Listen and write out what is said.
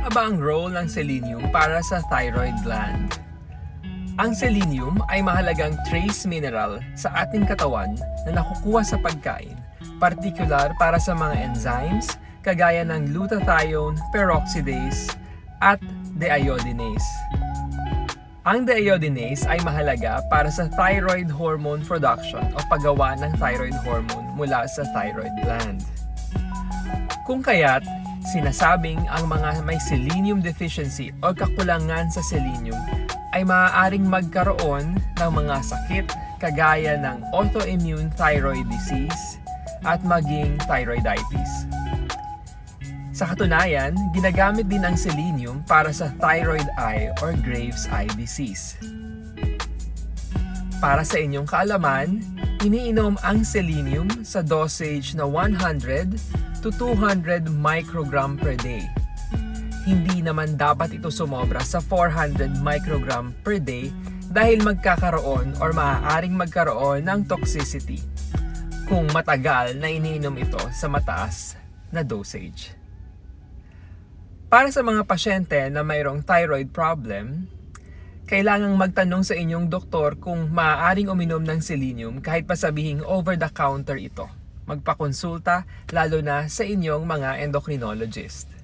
aba ang role ng selenium para sa thyroid gland? Ang selenium ay mahalagang trace mineral sa ating katawan na nakukuha sa pagkain, partikular para sa mga enzymes kagaya ng glutathione peroxidase at deiodinase. Ang deiodinase ay mahalaga para sa thyroid hormone production o paggawa ng thyroid hormone mula sa thyroid gland. Kung kaya't, sinasabing ang mga may selenium deficiency o kakulangan sa selenium ay maaaring magkaroon ng mga sakit kagaya ng autoimmune thyroid disease at maging thyroiditis. Sa katunayan, ginagamit din ang selenium para sa thyroid eye or Graves' eye disease. Para sa inyong kaalaman, iniinom ang selenium sa dosage na 100 to 200 microgram per day. Hindi naman dapat ito sumobra sa 400 microgram per day dahil magkakaroon or maaaring magkaroon ng toxicity kung matagal na iniinom ito sa mataas na dosage. Para sa mga pasyente na mayroong thyroid problem, kailangang magtanong sa inyong doktor kung maaaring uminom ng selenium kahit pa sabihing over-the-counter ito. Magpakonsulta lalo na sa inyong mga endocrinologist.